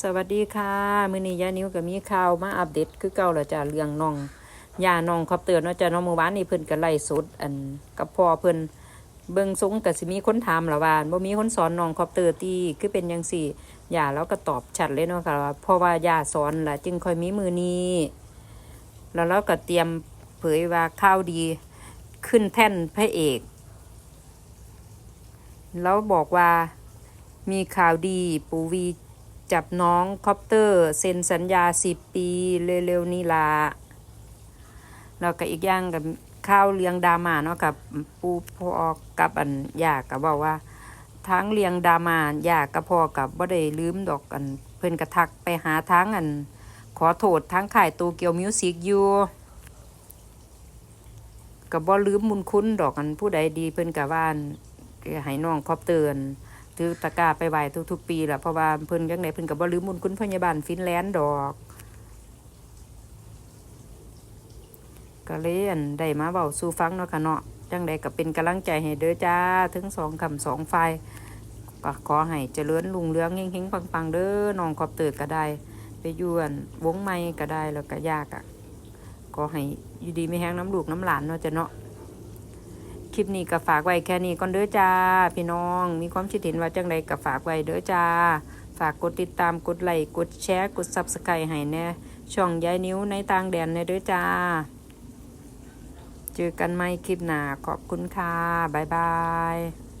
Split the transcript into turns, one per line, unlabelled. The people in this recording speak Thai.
สวัสดีค่ะมื้อนี้ยานิ้วก็มีข่าวมาอัปเดตคือเก่าแล้วจ้ะเรื่องน้องยาน้องครอบเตือนเนาะจ้ะน้องเมื่อวานนี้เพิ่นก็ไล่สดอันกับพ่อเพิ่นเบิ่งทรงก็สิมีคนถามละว่าบ่มีคนสอนน้องครอบเตือนที่คือเป็นจังซี่ยาแล้วก็ตอบชัดเลยเนาะค่ะว่าเพราะว่ายาสอนล่ะจึงค่อยมีมือนี้แล้วเราก็เตรียมเผยว่าข่าวดีขึ้นแท่นพระเอกแล้วบอกว่ามีข่าวดีปูวี จับน้องคอปเตอร์ เซ็นสัญญาสิบปีเร็วๆนี่ละแล้วก็อีกอย่างกับข้าวเลี้ยงดามาเนาะกับปูพอกับอันยากกับบอกว่าทั้งเลี้ยงดามายากกับพอกับบ่ได้ลืมดอกอัน เพิ่นกระทักไปหาทั้งอัน ขอโทษทั้งขายโตเกียวมิวสิกอยู่กับบ่ลืมมุนคุ้นดอกอันผู้ใดดีเพิ่นกับว่านให้น้องคอปเตอร์อัน ถือตะกาไปไหวทุกๆ ปีแหละเพราะว่าเพิ่นจังไดเพิ่นก็บ่ลืมบุญคุณพยาบาลฟินแลนด์ดอกก็เลยนได้มาเว้าสู่ฟังเนาะค่ะเนาะจังไดก็เป็นกำลังใจให้เด้อจ้าถึงสองคำสองฝ่ายก็ขอให้เจริญรุ่งเรืองเฮงๆปังๆเด้อน้องขอบเติดก็ได้ ไปยู่อันวงใหม่ก็ได้แล้วก็ยากอะขอให้อยู่ดีไม่แห้งน้ำลูกน้ำหลานเนาะจ้ะเนาะ คลิปนี้ก็ฝากไว้แค่นี้ก่อนเด้อจ้า พี่น้อง มีความคิดเห็นว่าจังใดก็ฝากไว้เด้อจ้า ฝากกดติดตามกดไลค์กดแชร์กดซับสไครต์ให้แน่ช่องยายนิ้วในต่างแดนในเด้อจ้า เจอกันใหม่คลิปหน้าขอบคุณค่ะ บ๊ายบาย